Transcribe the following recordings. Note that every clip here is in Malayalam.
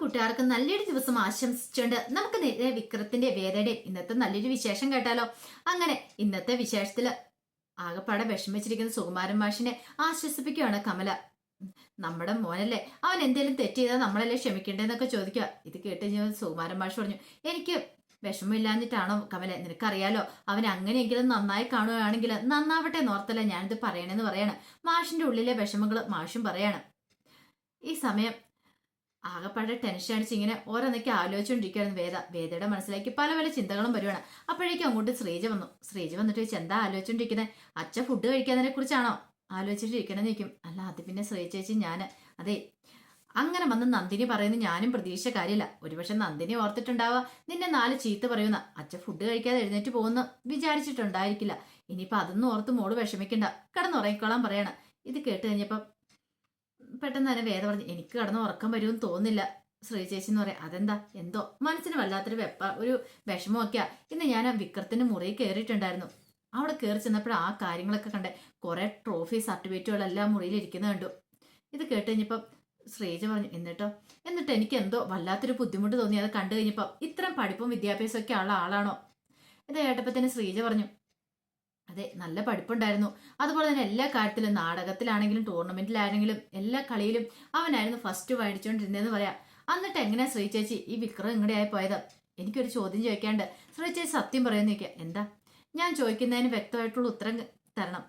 കൂട്ടുകാർക്ക് നല്ലൊരു ദിവസം ആശംസിച്ചുകൊണ്ട് നമുക്ക് നേരെ വിക്രത്തിന്റെ വേദയുടെ ഇന്നത്തെ നല്ലൊരു വിശേഷം കേട്ടാലോ? അങ്ങനെ ഇന്നത്തെ വിശേഷത്തിൽ ആകപ്പാടെ വിഷമിച്ചിരിക്കുന്ന സുകുമാരൻ മാഷിനെ ആശ്വസിപ്പിക്കുകയാണ് കമല. നമ്മുടെ മോനല്ലേ? അവൻ എന്തെങ്കിലും തെറ്റ് ചെയ്താൽ നമ്മളല്ലേ ക്ഷമിക്കേണ്ടതെന്നൊക്കെ ചോദിക്കുക. ഇത് കേട്ട് കഴിഞ്ഞാൽ സുകുമാരൻ മാഷ് പറഞ്ഞു എനിക്ക് വിഷമമില്ലാന്നിട്ടാണോ കമല? നിനക്കറിയാലോ അവൻ അങ്ങനെയെങ്കിലും നന്നായി കാണുകയാണെങ്കിൽ നന്നാവട്ടെ നോർത്തല്ല ഞാനിത് പറയണെന്ന് പറയാണ്. മാഷിന്റെ ഉള്ളിലെ വിഷമങ്ങൾ മാഷും പറയാണ്. ഈ സമയം ആകപ്പാടെ ടെൻഷൻ അടിച്ച് ഇങ്ങനെ ഓരോന്നൊക്കെ ആലോചിച്ചുകൊണ്ടിരിക്കുകയായിരുന്നു വേദ. വേദയുടെ മനസ്സിലേക്ക് പല പല ചിന്തകളും വരുവാണ്. അപ്പോഴേക്കും അങ്ങോട്ട് ശ്രീജ വന്നു. ശ്രീജ വന്നിട്ട് ചോദിച്ചു എന്താ ആലോചിച്ചുകൊണ്ടിരിക്കുന്നത് അച്ഛൻ ഫുഡ് കഴിക്കാതിനെ കുറിച്ചാണോ ആലോചിച്ചിട്ടിരിക്കണമെന്ന് ചോദിക്കും. അല്ല അത് പിന്നെ ശ്രീ ചേച്ചി ഞാൻ അതെ അങ്ങനെ വന്ന് നന്ദിനി പറയുന്നത് ഞാനും പ്രതീക്ഷ കാര്യമില്ല. ഒരുപക്ഷെ നന്ദിനി ഓർത്തിട്ടുണ്ടാവുക നിന്നെ നാല് ചീത്ത പറയുന്ന. അച്ഛൻ ഫുഡ് കഴിക്കാതെ എഴുന്നേറ്റ് പോകുന്ന. വിചാരിച്ചിട്ടുണ്ടായിരിക്കില്ല. ഇനിയിപ്പോൾ അതൊന്നും ഓർത്ത് മോൾ വിഷമിക്കണ്ട. കിടന്നുറങ്ങിക്കോളാൻ പറയണം. ഇത് കേട്ട് കഴിഞ്ഞപ്പം പെട്ടെന്ന് തന്നെ വേദ പറഞ്ഞു എനിക്ക് കടന്ന് ഉറക്കം വരുമെന്ന് തോന്നുന്നില്ല. ശ്രീ ചേച്ചി എന്ന് പറയാം അതെന്താ? എന്തോ? മനസ്സിന് വല്ലാത്തൊരു വെപ്പ ഒരു വിഷമമൊക്കെയാ. ഇന്ന് ഞാൻ ആ വിക്രത്തിന്റെ മുറിയിൽ കയറിയിട്ടുണ്ടായിരുന്നു. അവിടെ കയറി ചെന്നപ്പോൾ ആ കാര്യങ്ങളൊക്കെ കണ്ടേ കുറെ ട്രോഫി സർട്ടിഫിക്കറ്റുകളെല്ലാം മുറിയിൽ ഇരിക്കുന്നത് കണ്ടു. ഇത് കേട്ട് കഴിഞ്ഞപ്പം ശ്രീജ പറഞ്ഞു എന്നിട്ടോ? എന്നിട്ട് എനിക്ക് എന്തോ വല്ലാത്തൊരു ബുദ്ധിമുട്ട് തോന്നി അത് കണ്ടു കഴിഞ്ഞപ്പോൾ ഇത്രയും പഠിപ്പും വിദ്യാഭ്യാസമൊക്കെ ഉള്ള ആളാണോ? ഇത് കേട്ടപ്പോൾ തന്നെ ശ്രീജ പറഞ്ഞു അതെ നല്ല പഠിപ്പുണ്ടായിരുന്നു. അതുപോലെ തന്നെ എല്ലാ കാര്യത്തിലും നാടകത്തിലാണെങ്കിലും ടൂർണമെന്റിലാണെങ്കിലും എല്ലാ കളിയിലും അവനായിരുന്നു ഫസ്റ്റ് മേടിച്ചുകൊണ്ടിരുന്നതെന്ന് പറയാം. എന്നിട്ട് എങ്ങനെ ശ്രീ ചേച്ചി ഈ വിക്രം ഇങ്ങടെയായി പോയത്? എനിക്കൊരു ചോദ്യം ചോദിക്കാണ്ട് ശ്രീ ചേച്ചി സത്യം പറയുന്ന എന്താ? ഞാൻ ചോദിക്കുന്നതിന് വ്യക്തമായിട്ടുള്ള ഉത്തരം തരണം.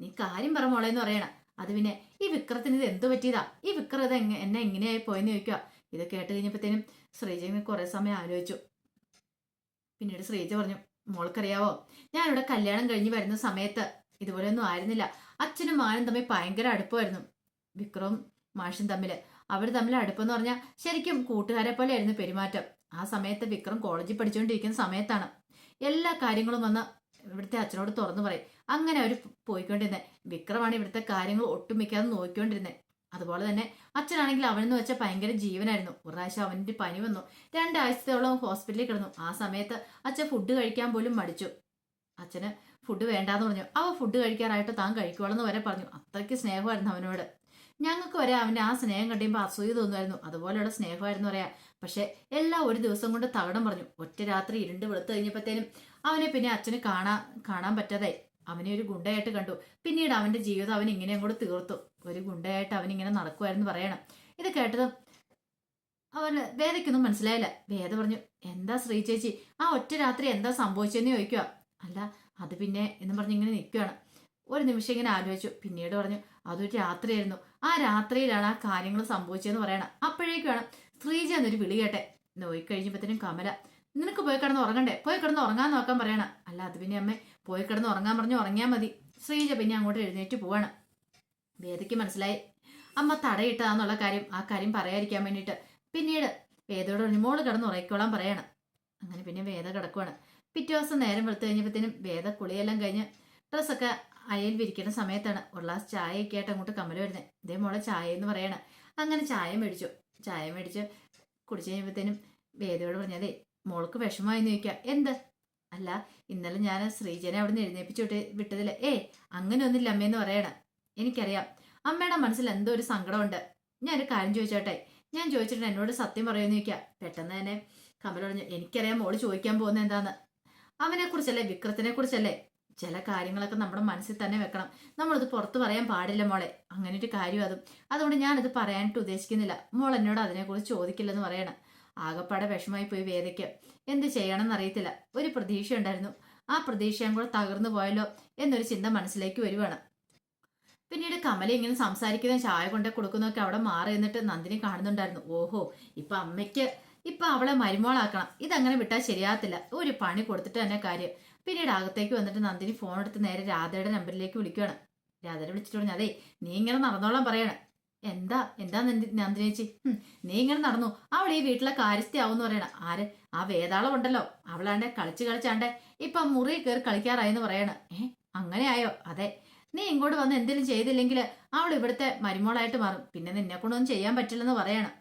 നീ കാര്യം പറ മോളെ എന്ന് പറയണം. അത് പിന്നെ ഈ വിക്രത്തിന് ഇത് എന്തു പറ്റിയതാ? ഈ വിക്രം ഇത് എങ്ങനെ എന്നെ എങ്ങനെയായി പോയെന്ന് ചോദിക്കുക ഇത് കേട്ട് കഴിഞ്ഞപ്പോഴത്തേനും ശ്രീജ കുറെ സമയം ആലോചിച്ചു. പിന്നീട് ശ്രീജ പറഞ്ഞു മോൾക്കറിയാവോ? ഞാനിവിടെ കല്യാണം കഴിഞ്ഞ് വരുന്ന സമയത്ത് ഇതുപോലെയൊന്നും ആയിരുന്നില്ല. അച്ഛനും മാനും തമ്മിൽ ഭയങ്കര അടുപ്പമായിരുന്നു. വിക്രവും മാഷും തമ്മിൽ. അവർ തമ്മിൽ അടുപ്പെന്ന് പറഞ്ഞാൽ ശരിക്കും കൂട്ടുകാരെ പോലെ ആയിരുന്നു പെരുമാറ്റം. ആ സമയത്ത് വിക്രം കോളേജിൽ പഠിച്ചുകൊണ്ടിരിക്കുന്ന സമയത്താണ്. എല്ലാ കാര്യങ്ങളും വന്ന് ഇവിടുത്തെ അച്ഛനോട് തുറന്നു പറയും. അങ്ങനെ അവർ പോയിക്കൊണ്ടിരുന്നത് വിക്രമാണ് ഇവിടുത്തെ കാര്യങ്ങൾ ഒട്ടുമിക്കാതെ നോക്കിക്കൊണ്ടിരുന്നത് അതുപോലെ തന്നെ അച്ഛനാണെങ്കിൽ അവനെന്ന് വെച്ചാൽ ഭയങ്കര ജീവനായിരുന്നു. ഒരു പ്രാവശ്യം അവന്റെ പനി വന്നു. രണ്ടാഴ്ചത്തോളം ഹോസ്പിറ്റലിൽ കിടന്നു. ആ സമയത്ത് അച്ഛൻ ഫുഡ് കഴിക്കാൻ പോലും മടിച്ചു. അച്ഛന് ഫുഡ് വേണ്ടാന്ന് പറഞ്ഞു. അവ ഫുഡ് കഴിക്കാറായിട്ട് താൻ കഴിക്കുവാളെന്ന് വരെ പറഞ്ഞു. അത്രയ്ക്ക് സ്നേഹമായിരുന്നു അവനോട്. ഞങ്ങൾക്ക് വരെ അവന്റെ ആ സ്നേഹം കണ്ടിയുമ്പോൾ അസൂയ തോന്നുമായിരുന്നു. അതുപോലെയുള്ള സ്നേഹമായിരുന്നു പറയാം. പക്ഷേ എല്ലാ ഒരു ദിവസം കൊണ്ട് തകടം പറഞ്ഞു. ഒറ്റ രാത്രി ഇരുണ്ട് വെളുത്ത് കഴിഞ്ഞപ്പോഴത്തേനും അവനെ പിന്നെ അച്ഛന് കാണാൻ കാണാൻ പറ്റാതായി. അവനെ ഒരു ഗുണ്ടയായിട്ട് കണ്ടു. പിന്നീട് അവന്റെ ജീവിതം അവൻ ഇങ്ങനെ അങ്ങോട്ട് തീർത്തു. ഒരു ഗുണ്ടയായിട്ട് അവൻ ഇങ്ങനെ നടക്കുമായിരുന്നു പറയണം. ഇത് കേട്ടതും അവന് വേദയ്ക്കൊന്നും മനസ്സിലായില്ല. വേദ പറഞ്ഞു എന്താ ശ്രീ ചേച്ചി? ആ ഒറ്റ രാത്രി എന്താ സംഭവിച്ചതെന്ന് ചോദിക്കുക അല്ല അത് പിന്നെ എന്ന് പറഞ്ഞ് ഇങ്ങനെ നിൽക്കുകയാണ് ഒരു നിമിഷം ഇങ്ങനെ ആലോചിച്ചു. പിന്നീട് പറഞ്ഞു അതൊരു രാത്രിയായിരുന്നു. ആ രാത്രിയിലാണ് ആ കാര്യങ്ങൾ സംഭവിച്ചതെന്ന് പറയണം. അപ്പോഴേക്കാണ് ശ്രീജ എന്നൊരു വിളി കേട്ടെ. നോയി കഴിഞ്ഞപ്പോഴത്തേനും കമല നിനക്ക് പോയി കിടന്ന് ഉറങ്ങണ്ടേ? പോയി കിടന്ന് ഉറങ്ങാൻ നോക്കാൻ പറയണം. അല്ല അത് പിന്നെ അമ്മ പോയി കിടന്ന് ഉറങ്ങാൻ പറഞ്ഞു ഉറങ്ങിയാൽ മതി. ശ്രീജ പിന്നെ അങ്ങോട്ട് എഴുന്നേറ്റ് പോവാണ്. വേദയ്ക്ക് മനസ്സിലായി. അമ്മ തടയിട്ടതാന്നുള്ള കാര്യം ആ കാര്യം പറയാതിരിക്കാൻ വേണ്ടിയിട്ട്. പിന്നീട് വേദയോട് പറഞ്ഞു മോൾ കിടന്ന് ഉറയിക്കോളാൻ പറയണം. അങ്ങനെ പിന്നെ വേദ കിടക്കുവാണ്. പിറ്റേ ദിവസം നേരം വെളുത്തു കഴിഞ്ഞപ്പോഴത്തേനും വേദ കുളിയെല്ലാം കഴിഞ്ഞ് ഡ്രസ്സൊക്കെ അയയിൽ വിരിക്കുന്ന സമയത്താണ് ഒരു ഗ്ലാസ് ചായയൊക്കെ ആയിട്ട് അങ്ങോട്ട് കമല വരുന്നത് ഇതേ മോളെ ചായ എന്ന് പറയണം. അങ്ങനെ ചായ മേടിച്ചു. ചായ മേടിച്ച് കുടിച്ചു കഴിയുമ്പോഴത്തേനും വേദയോട് പറഞ്ഞതേ മോൾക്ക് വിഷമമായെന്ന് ചോദിക്കുക എന്ത്? അല്ല ഇന്നലെ ഞാൻ ശ്രീജനെ അവിടെ നിന്ന് എഴുന്നേപ്പിച്ചോട്ട് വിട്ടതില്ല അങ്ങനെ ഒന്നില്ല അമ്മയെന്ന് പറയണം. എനിക്കറിയാം. അമ്മയുടെ മനസ്സിൽ എന്തോ ഒരു സങ്കടമുണ്ട്. ഒരു കാര്യം ചോദിച്ചോട്ടെ? ഞാൻ ചോദിച്ചിട്ട് എന്നോട് സത്യം പറയുമെന്ന് ചോദിക്കുക പെട്ടെന്ന് തന്നെ കമൽ പറഞ്ഞു എനിക്കറിയാം മോൾ ചോദിക്കാൻ പോകുന്നത് എന്താന്ന്. അവനെ കുറിച്ചല്ലേ വിക്രത്തിനെ കുറിച്ചല്ലേ ചില കാര്യങ്ങളൊക്കെ നമ്മുടെ മനസ്സിൽ തന്നെ വെക്കണം. നമ്മളത് പുറത്ത് പറയാൻ പാടില്ല മോളെ. അങ്ങനെ ഒരു കാര്യം അതും. അതുകൊണ്ട് ഞാനത് പറയാനായിട്ട് ഉദ്ദേശിക്കുന്നില്ല. മോൾ എന്നോട് അതിനെക്കുറിച്ച് ചോദിക്കില്ലെന്ന് പറയണം. ആകപ്പാടെ വിഷമായി പോയി വേദയ്ക്ക്. എന്ത് ചെയ്യണമെന്ന് അറിയത്തില്ല ഒരു പ്രതീക്ഷ ഉണ്ടായിരുന്നു ആ പ്രതീക്ഷയും കൂടെ തകർന്നു പോയല്ലോ എന്നൊരു ചിന്ത മനസ്സിലേക്ക് വരുവാണ്. പിന്നീട് കമല ഇങ്ങനെ സംസാരിക്കുന്ന ചായ കൊണ്ടേ കൊടുക്കുന്നൊക്കെ അവിടെ മാറി എന്നിട്ട് നന്ദിനി കാണുന്നുണ്ടായിരുന്നു. ഓഹോ ഇപ്പൊ അമ്മയ്ക്ക് ഇപ്പൊ അവളെ മരുമോളാക്കണം. ഇതങ്ങനെ വിട്ടാൽ ശരിയാകത്തില്ല. ഒരു പണി കൊടുത്തിട്ട് തന്നെ കാര്യം. പിന്നീട് അകത്തേക്ക് വന്നിട്ട് നന്ദിനി ഫോൺ എടുത്ത് നേരെ രാധയുടെ നമ്പറിലേക്ക് വിളിക്കുകയാണ് രാധയുടെ വിളിച്ചിട്ട് പറഞ്ഞു അതെ നീ ഇങ്ങനെ നടന്നോളാൻ പറയണം. എന്താ? എന്താ നന്ദി ചേച്ചി? നീ ഇങ്ങനെ നടന്നു. അവൾ ഈ വീട്ടിലെ കാര്യസ്ഥയാവും പറയണ. ആര്? ആ വേതാളം ഉണ്ടല്ലോ അവളാണ്ടെ കളിച്ച് കളിച്ചാണ്ടെ ഇപ്പൊ മുറി കയറി കളിക്കാറായെന്ന് പറയണം. ഏ അങ്ങനെയായോ? അതെ. നീ ഇങ്ങോട്ട് വന്ന് എന്തെങ്കിലും ചെയ്തില്ലെങ്കിൽ അവൾ ഇവിടുത്തെ മരുമോളായിട്ട് മാറും. പിന്നെ നിന്നെ കൊണ്ടൊന്നും ചെയ്യാൻ പറ്റില്ലെന്ന് പറയണം.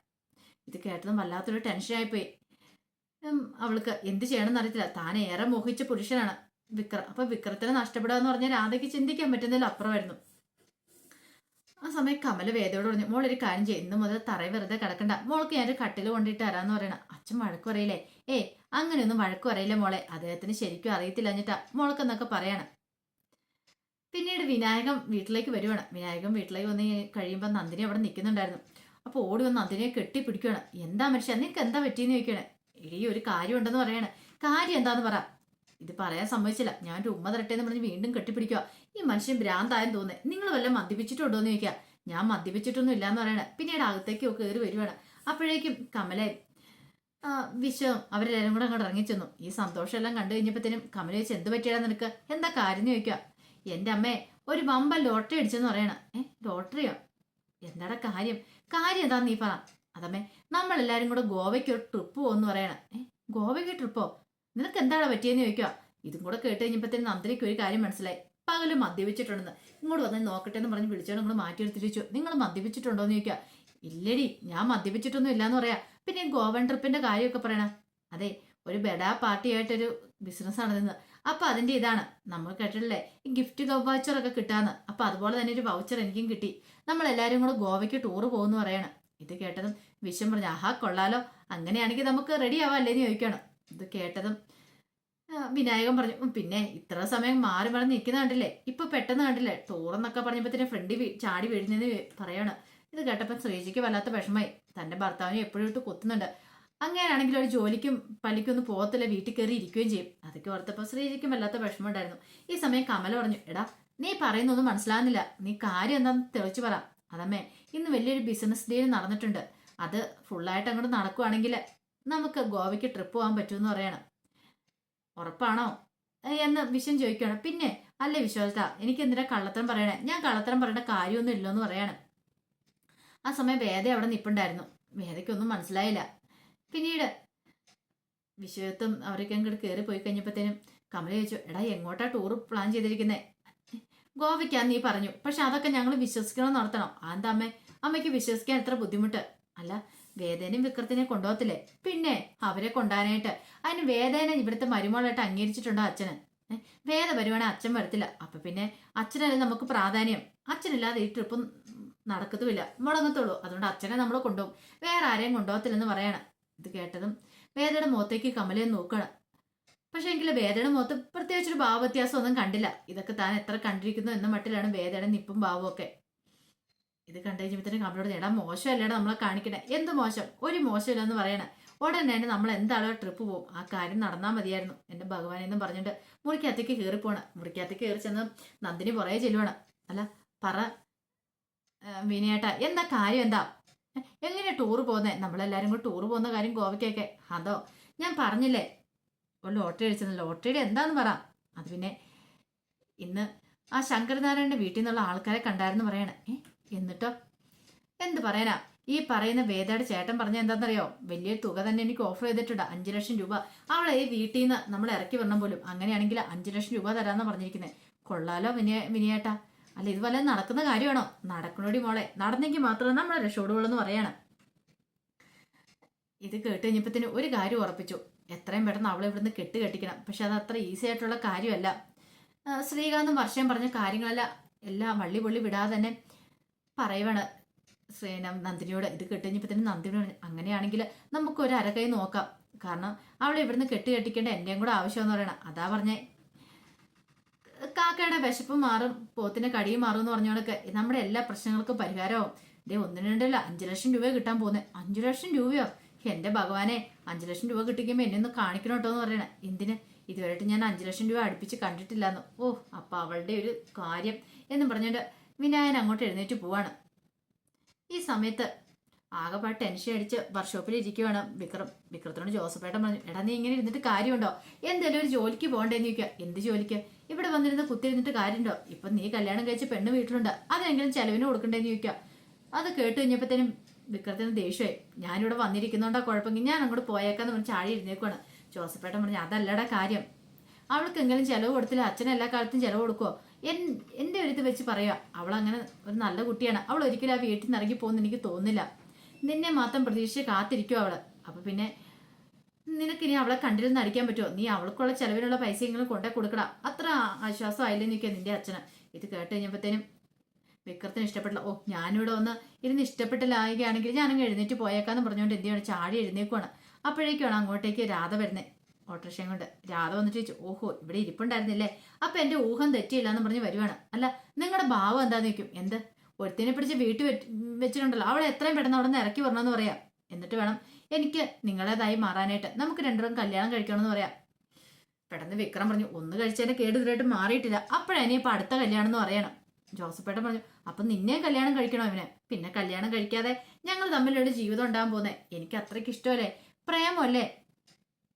ഇത് കേട്ടതും വല്ലാത്തൊരു ടെൻഷനായിപ്പോയി അവൾക്ക് എന്ത് ചെയ്യണമെന്ന് അറിയത്തില്ല. താൻ ഏറെ മോഹിച്ച പുരുഷനാണ് വിക്രം. അപ്പൊ വിക്രത്തിനെ നഷ്ടപ്പെടുക എന്ന് പറഞ്ഞാൽ രാധയ്ക്ക് ചിന്തിക്കാൻ പറ്റുന്നതിൽ അപ്പുറമായിരുന്നു. ആ സമയം കമല വേദയോട് പറഞ്ഞു മോൾ ഒരു കാര്യം ചെയ്യും ഇന്ന് മുതൽ തറയിൽ വെറുതെ കിടക്കണ്ട. മോൾക്ക് ഞാനൊരു കട്ടിൽ കൊണ്ടിട്ട് തരാന്ന് പറയണം. അച്ഛൻ വഴക്ക് പറയില്ലേ? ഏ അങ്ങനെയൊന്നും വഴക്ക് പറയില്ല മോളെ. അദ്ദേഹത്തിന് ശരിക്കും അറിയത്തില്ല എന്നിട്ടാ മോൾക്കെന്നൊക്കെ പറയണം. പിന്നീട് വിനായകം വീട്ടിലേക്ക് വരുവാണ്. വിനായകം വീട്ടിലേക്ക് വന്ന് കഴിയുമ്പോൾ നന്ദിനി അവിടെ നിൽക്കുന്നുണ്ടായിരുന്നു അപ്പോൾ ഓടി വന്ന് നന്ദിനിയെ കെട്ടിപ്പിടിക്കുകയാണ് എന്താ മനുഷ്യ നിനക്ക് എന്താ പറ്റിയെന്ന് ചോദിക്കുകയാണ്? ഈ ഒരു കാര്യം ഉണ്ടെന്ന് പറയണേ. കാര്യം എന്താന്ന് പറ. ഇത് പറയാൻ സമ്മതിച്ചില്ല. ഞാൻ ഒരു ഉമ്മ തരട്ടെ എന്ന് പറഞ്ഞ് വീണ്ടും കെട്ടിപ്പിടിക്കുക ഈ മനുഷ്യൻ ഭ്രാന്തായെന്ന് തോന്നുന്നത് നിങ്ങൾ വല്ല മദ്യപിച്ചിട്ടുണ്ടോ എന്ന് ചോദിക്കുക ഞാൻ മദ്യപിച്ചിട്ടൊന്നും ഇല്ലാന്ന് പറയണേ. പിന്നീട് അകത്തേക്ക് കയറി വരുവാണ്. അപ്പോഴേക്കും കമലയും ആ, വിശ്വം അവരെല്ലാവരും കൂടെ അങ്ങോട്ട് ഇറങ്ങിച്ചെന്നു. ഈ സന്തോഷമെല്ലാം കണ്ടു കഴിഞ്ഞപ്പോഴത്തേനും കമല ചോദിച്ചു എന്ത് പറ്റിയാണ് നിനക്ക്? എന്താ കാര്യം? ചോദിക്കുക എന്റെ അമ്മേ ഒരു വമ്പൻ ലോട്ടറി അടിച്ചെന്ന് പറയണ. ഏ ലോട്ടറിയോ? എന്താടാ കാര്യം? കാര്യം എന്താന്ന് നീ പറ. അതമ്മേ നമ്മളെല്ലാരും കൂടെ ഗോവയ്ക്ക് ഒരു ട്രിപ്പ് പോകുന്നു പറയണ. ഏ ഗോവയ്ക്ക് ട്രിപ്പോ? നിനക്ക് എന്താണ് പറ്റിയെന്ന് ചോദിക്കുക ഇതും കൂടെ കേട്ട് കഴിഞ്ഞപ്പോഴത്തേനും നന്ദിനിക്ക് ഒരു കാര്യം മനസ്സിലായി. പകൽ മദ്യപിച്ചിട്ടുണ്ടെന്ന്. ഇങ്ങോട്ട് വന്ന് നോക്കട്ടെ എന്ന് പറഞ്ഞ് വിളിച്ചോ നിങ്ങൾ മാറ്റി മാറ്റിയെടുത്തിട്ട് ചോദിച്ചു നിങ്ങൾ മദ്യപിച്ചിട്ടുണ്ടോ എന്ന് ചോദിക്കുക ഇല്ലടി ഞാൻ മദ്യപിച്ചിട്ടൊന്നും ഇല്ലാന്ന് പറയാ. പിന്നെ ഗോവൻ ട്രിപ്പിന്റെ കാര്യമൊക്കെ പറയണ. അതെ ഒരു ബെഡാ പാർട്ടിയായിട്ടൊരു ബിസിനസ്സാണ് നിന്ന് അപ്പൊ അതിന്റെ ഇതാണ്. നമ്മൾ കേട്ടിട്ടില്ലേ? ഈ ഗിഫ്റ്റ് വൗച്ചർ ഒക്കെ കിട്ടാന്ന്. അപ്പൊ അതുപോലെ തന്നെ ഒരു വൗച്ചർ എനിക്കും കിട്ടി. നമ്മൾ എല്ലാരും കൂടെ ഗോവയ്ക്ക് ടൂർ പോകുന്നു പറയണം. ഇത് കേട്ടതും വിശ്വം പറഞ്ഞു ആഹാ കൊള്ളാലോ. അങ്ങനെയാണെങ്കിൽ നമുക്ക് റെഡി ആവാല്ലേന്ന് ചോദിക്കണം. ഇത് കേട്ടതും വിനായകൻ പറഞ്ഞു പിന്നെ ഇത്ര സമയം മാറി മാറി നിൽക്കുന്ന കണ്ടില്ലേ? ഇപ്പൊ പെട്ടെന്ന് കണ്ടില്ലേ? ടൂറെന്നൊക്കെ പറഞ്ഞപ്പോഴത്തേനും ഫ്രണ്ട് ചാടി വീഴുന്നതെന്ന് പറയാണ്. ഇത് കേട്ടപ്പോൾ ശ്രീജിക്ക് വല്ലാത്ത വിഷമായി തന്റെ ഭർത്താവിനെ എപ്പോഴും ഇട്ട് കൊത്തുന്നുണ്ട്. അങ്ങനെയാണെങ്കിൽ ഒരു ജോലിക്കും പള്ളിക്കൊന്നും പോകത്തില്ല. വീട്ടിൽ കയറി ഇരിക്കുകയും ചെയ്യും. അതൊക്കെ ഓർത്തപ്പോൾ ശ്രീജിക്കും വല്ലാത്ത വിഷമം ഉണ്ടായിരുന്നു ഈ സമയം കമല പറഞ്ഞു എടാ നീ പറയുന്നൊന്നും മനസ്സിലാകുന്നില്ല. നീ കാര്യം എന്താണെന്ന് തെളിച്ചു പറ. അതമ്മേ ഇന്ന് വലിയൊരു ബിസിനസ് ഡീൽ നടന്നിട്ടുണ്ട്. അത് ഫുള്ളായിട്ട് അങ്ങോട്ട് നടക്കുവാണെങ്കിൽ നമുക്ക് ഗോവയ്ക്ക് ട്രിപ്പ് പോകാൻ പറ്റുമെന്ന് പറയണം. ഉറപ്പാണോ? എന്ന് വിശ്വൻ ചോദിക്കുകയാണ്. പിന്നെ അല്ലേ വിശ്വാസ എനിക്ക് എന്തിനാ കള്ളത്തരം പറയണേ? ഞാൻ കള്ളത്തരം പറയേണ്ട കാര്യമൊന്നും ഇല്ലെന്ന് പറയാണ്. ആ സമയം വേദ അവിടെ നിപ്പുണ്ടായിരുന്നു. വേദയ്ക്കൊന്നും മനസ്സിലായില്ല. പിന്നീട് വിശ്വത്തും അവരൊക്കെ അങ്ങോട്ട് കയറി പോയി കഴിഞ്ഞപ്പോഴത്തേനും കമല ചോദിച്ചു എടാ എങ്ങോട്ടാ ടൂർ പ്ലാൻ ചെയ്തിരിക്കുന്നത് ഗോവയ്ക്കാന്ന് നീ പറഞ്ഞു. പക്ഷെ അതൊക്കെ ഞങ്ങൾ വിശ്വസിക്കണം നടത്തണം. അതെന്താ അമ്മേ അമ്മയ്ക്ക് വിശ്വസിക്കാൻ എത്ര ബുദ്ധിമുട്ട്. അല്ല വേദേനെയും വിക്രത്തിനെ കൊണ്ടുപോകത്തില്ലേ? പിന്നെ അവരെ കൊണ്ടാനായിട്ട്. അതിന് വേദന ഇവിടുത്തെ മരുമോളായിട്ട് അംഗീകരിച്ചിട്ടുണ്ടോ അച്ഛന്? വേദ വരുവാണെങ്കിൽ അച്ഛൻ വരത്തില്ല. അപ്പൊ പിന്നെ അച്ഛനല്ലേ നമുക്ക് പ്രാധാന്യം? അച്ഛനില്ലാതെ ഈ ട്രിപ്പ് നടക്കത്തുമില്ല. മുടങ്ങത്തുള്ളൂ അതുകൊണ്ട് അച്ഛനെ നമ്മൾ കൊണ്ടുപോകും. വേറെ ആരെയും കൊണ്ടുപോകത്തില്ലെന്ന് പറയാണ്. ഇത് കേട്ടതും വേദയുടെ മുഖത്തേക്ക് കമലയെ നോക്കണം. പക്ഷെ എങ്കിൽ വേദയുടെ മുഖത്ത് പ്രത്യേകിച്ചൊരു ഭാവവ്യത്യാസം ഒന്നും കണ്ടില്ല. ഇതൊക്കെ താൻ എത്ര കണ്ടിരിക്കുന്നു എന്ന മട്ടിലാണ് വേദയുടെ നിപ്പും ഭാവവും ഒക്കെ. ഇത് കണ്ടു തന്നെ കമ്പിളോട് എടാ മോശമല്ലേടാ നമ്മളെ കാണിക്കണേ. എന്ത് മോശം? ഒരു മോശമില്ലെന്ന് പറയണേ. ഉടനെ തന്നെ നമ്മൾ എന്താണോ ട്രിപ്പ് പോകും ആ കാര്യം നടന്നാൽ മതിയായിരുന്നു. എന്റെ ഭഗവാൻ എന്നും പറഞ്ഞിട്ട് മുറിക്കകത്തേക്ക് പോണ. മുറിക്കകത്തേക്ക് കയറി ചെന്ന് നന്ദിനി പുറകെ ചെല്ലുവാണ്. അല്ല പറ വിനയേട്ടാ എന്താ കാര്യം എന്താ? എങ്ങനെ ടൂർ പോകുന്നത് നമ്മളെല്ലാവരും കൂടി ടൂർ പോകുന്ന കാര്യം ഗോവയ്ക്കൊക്കെ. അതോ ഞാൻ പറഞ്ഞില്ലേ? ഒരു ലോട്ടറി അടിച്ചത് ലോട്ടറിയുടെ എന്താന്ന് പറ. അത് പിന്നെ ഇന്ന് ആ ശങ്കരനാരായണന്റെ വീട്ടിൽ നിന്നുള്ള ആൾക്കാരെ കണ്ടായിരുന്നു പറയണേ. ഏ എന്നിട്ടോ? എന്ത് പറയാനാ? ഈ പറയുന്ന വേദയുടെ ചേട്ടൻ പറഞ്ഞ എന്താണെന്നറിയോ വലിയ തുക തന്നെ എനിക്ക് ഓഫർ ചെയ്തിട്ടുണ്ട്. അഞ്ചു ലക്ഷം രൂപ. അവളെ ഈ വീട്ടിൽ നിന്ന് നമ്മൾ ഇറക്കി വരണം പോലും. അങ്ങനെയാണെങ്കിൽ അഞ്ചു ലക്ഷം രൂപ തരാമെന്നാണ് പറഞ്ഞിരിക്കുന്നത് കൊള്ളാലോ വിനിയ വിനിയേട്ടാ. അല്ല ഇത് വല്ല നടക്കുന്ന കാര്യമാണോ? നടക്കണോടി മോളെ. നടന്നെങ്കിൽ മാത്രമേ നമ്മളെ രക്ഷോടുള്ളൂ എന്ന് പറയാണ്. ഇത് കേട്ട് കഴിഞ്ഞപ്പത്തിന് ഒരു കാര്യം ഉറപ്പിച്ചു. എത്രയും പെട്ടെന്ന് അവളെ ഇവിടുന്ന് കെട്ട് കെട്ടിക്കണം. പക്ഷെ അത് അത്ര ഈസി ആയിട്ടുള്ള കാര്യമല്ല. ശ്രീകാന്തും വർഷം പറഞ്ഞ കാര്യങ്ങളല്ല. എല്ലാം വള്ളി പൊള്ളി വിടാതെ തന്നെ പറയുവാണ് സേന നന്ദിനിയോട് ഇത് കെട്ടിഞ്ഞപ്പത്തിന് നന്ദിനി പറഞ്ഞു അങ്ങനെയാണെങ്കിൽ നമുക്ക് ഒരു അരകൈ നോക്കാം. കാരണം അവളെ ഇവിടുന്ന് കെട്ട് കെട്ടിക്കേണ്ട എന്റെയും കൂടെ ആവശ്യമെന്ന് പറയണം അതാ പറഞ്ഞേ. കാക്കയുടെ വിശപ്പ് മാറും പോത്തിന്റെ കടിയും മാറും എന്ന് പറഞ്ഞോടൊക്കെ നമ്മുടെ എല്ലാ പ്രശ്നങ്ങൾക്കും പരിഹാരമാവും. ഇതേ ഒന്നിനു രണ്ടല്ല അഞ്ചു ലക്ഷം രൂപ കിട്ടാൻ പോകുന്നത് അഞ്ചു ലക്ഷം രൂപയോ? എന്റെ ഭഗവാനെ അഞ്ചു ലക്ഷം രൂപ കിട്ടിക്കുമ്പോ എന്നെ ഒന്ന് കാണിക്കണം കേട്ടോ എന്ന് പറയണേ. എന്തിന്? ഇതുവരെയായിട്ട് ഞാൻ അഞ്ചു ലക്ഷം രൂപ അടുപ്പിച്ച് കണ്ടിട്ടില്ലാന്ന്. ഓ അപ്പൊ അവളുടെ ഒരു കാര്യം എന്നും പറഞ്ഞിട്ട് വിനായൻ അങ്ങോട്ട് എഴുന്നേറ്റ് പോവാണ്. ഈ സമയത്ത് ആകെപ്പാട് ടെൻഷൻ അടിച്ച് വർക്ക്ഷോപ്പിൽ ഇരിക്കുവാണ് വിക്രം. വിക്രത്തിനോട് ജോസഫേട്ടൻ പറഞ്ഞു എടാ നീ ഇങ്ങനെ ഇരുന്നിട്ട് കാര്യമുണ്ടോ? എന്തെങ്കിലും ഒരു ജോലിക്ക് പോകണ്ടേന്ന് ചോദിക്കുക. എന്ത് ജോലിക്ക്? ഇവിടെ വന്നിരുന്ന് കുത്തിരുന്നിട്ട് കാര്യമുണ്ടോ? ഇപ്പൊ നീ കല്യാണം കഴിച്ച് പെണ്ണ് വീട്ടിലുണ്ട്. അതെങ്കിലും ചെലവിന് കൊടുക്കണ്ടേന്ന് ചോദിക്കുക. അത് കേട്ട് കഴിഞ്ഞപ്പോഴത്തേനും വിക്രത്തിന് ദേഷ്യമായി. ഞാനിവിടെ വന്നിരിക്കുന്നോണ്ടാ കുഴപ്പമെങ്കിൽ ഞാൻ അങ്ങോട്ട് പോയേക്കാന്ന് പറഞ്ഞ് ചാടി ഇരുന്നേക്കുവാണ് ജോസഫേട്ടൻ പറഞ്ഞു അതല്ലടാ കാര്യം. അവൾക്ക് എങ്കിലും ചെലവ് കൊടുത്തില്ല. അച്ഛൻ എല്ലാ കാലത്തും ചെലവ് കൊടുക്കുവോ? എൻ എന്റെ ഒരു ഇത് വെച്ച് പറയുക അവൾ അങ്ങനെ ഒരു നല്ല കുട്ടിയാണ്. അവൾ ഒരിക്കലും ആ വീട്ടിൽ നിന്ന് ഇറങ്ങി പോകുന്ന എനിക്ക് തോന്നില്ല നിന്നെ മാത്രം പ്രതീക്ഷിച്ച് കാത്തിരിക്കും അവൾ. അപ്പൊ പിന്നെ നിനക്കിനി അവളെ കണ്ടിരുന്ന് അടിക്കാൻ പറ്റുമോ നീ അവൾക്കുള്ള ചെലവിനുള്ള പൈസ എങ്കിലും കൊണ്ടേ കൊടുക്കടാ. അത്ര ആശ്വാസം ആയില്ലേ നിൽക്കുക നിന്റെ അച്ഛന്? ഇത് കേട്ട് കഴിഞ്ഞപ്പോഴത്തേനും വിക്രത്തിന് ഇഷ്ടപ്പെട്ടില്ല. ഓ ഞാനിവിടെ ഒന്ന് ഇരുന്ന് ഇഷ്ടപ്പെട്ടില്ലാകുകയാണെങ്കിൽ ഞാനങ്ങ് എഴുന്നേറ്റ് പോയേക്കാന്ന് പറഞ്ഞുകൊണ്ട് എന്ത് ചെയ്യണം? ചാടി എഴുന്നേക്കുവാണ്. അപ്പോഴേക്കാണ് അങ്ങോട്ടേക്ക് രാധ വരുന്നത് ഓട്ടോറിക്ഷയും കൊണ്ട്. രാധ വന്നിട്ട് ചോദിച്ചു ഓഹോ ഇവിടെ ഇരിപ്പുണ്ടായിരുന്നില്ലേ? അപ്പൊ എന്റെ ഊഹം തെറ്റിയില്ല എന്ന് പറഞ്ഞ് വരുവാണ്. അല്ല നിങ്ങളുടെ ഭാവം എന്താന്ന് ചോദിക്കും? എന്ത്? ഒരുത്തിനെ പിടിച്ച് വീട്ടിൽ വെച്ച് വെച്ചിട്ടുണ്ടല്ലോ. അവളെ എത്രയും പെട്ടെന്ന് അവിടെ നിന്ന് ഇറക്കി വരണമെന്ന് പറയാം. എന്നിട്ട് വേണം എനിക്ക് നിങ്ങളേതായി മാറാനായിട്ട്. നമുക്ക് രണ്ടുപേരും കല്യാണം കഴിക്കണമെന്ന് പറയാം. പെട്ടെന്ന് വിക്രം പറഞ്ഞു ഒന്ന് കഴിച്ചതിന്റെ കേട് ഇതുവരെയായിട്ട് മാറിയിട്ടില്ല. അപ്പോഴാണ് ഇപ്പൊ അടുത്ത കല്യാണം എന്ന് പറയണം ജോസഫേട്ടൻ പറഞ്ഞു അപ്പൊ നിന്നെയും കല്യാണം കഴിക്കണോ അവന് പിന്നെ കല്യാണം കഴിക്കാതെ ഞങ്ങൾ തമ്മിലൊരു ജീവിതം ഉണ്ടാകാൻ പോകുന്നേ? എനിക്ക് അത്രയ്ക്ക് ഇഷ്ടമല്ലേ? പ്രേമല്ലേ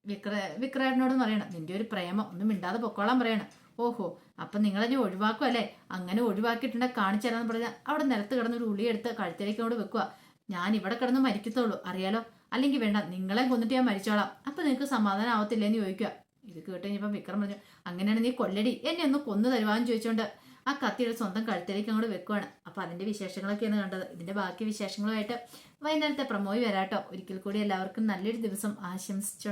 വിക്ര വിക്രേട്ടനോട് പറയണം. നിന്റെ ഒരു പ്രേമം. ഒന്നും മിണ്ടാതെ പൊക്കോളാൻ പറയണം. ഓഹോ അപ്പൊ നിങ്ങളെന്നെ ഒഴിവാക്കും അല്ലേ? അങ്ങനെ ഒഴിവാക്കിയിട്ടുണ്ടെ കാണിച്ചു തരാന്ന് പറഞ്ഞാൽ അവിടെ നിലത്ത് കിടന്നൊരു ഉള്ളിയെടുത്ത് കഴുത്തിലേക്ക് അവിടെ വെക്കുക. ഞാൻ ഇവിടെ കിടന്ന് മരിക്കത്തുള്ളൂ. അറിയാലോ? അല്ലെങ്കിൽ വേണ്ട നിങ്ങളെ കൊന്നിട്ട് ഞാൻ മരിച്ചോളാം. അപ്പൊ നിങ്ങൾക്ക് സമാധാനം ആവത്തില്ലെന്ന് ചോദിക്കുക. ഇത് കേട്ട് കഴിഞ്ഞപ്പം വിക്രം പറഞ്ഞു അങ്ങനെയാണ് നീ കൊല്ലടി. എന്നെ ഒന്ന് കൊന്നു തരുവാന്ന് ചോദിച്ചോണ്ട് ആ കത്തിയുടെ സ്വന്തം കഴുത്തിലേക്ക് അങ്ങോട്ട് വെക്കുവാണ്. അപ്പൊ അതിന്റെ വിശേഷങ്ങളൊക്കെയാണ് കണ്ടത്. ഇതിന്റെ ബാക്കി വിശേഷങ്ങളുമായിട്ട് വൈകുന്നേരത്തെ പ്രമോയി വരാട്ടോ. ഒരിക്കൽ കൂടി എല്ലാവർക്കും നല്ലൊരു ദിവസം ആശംസിച്ചു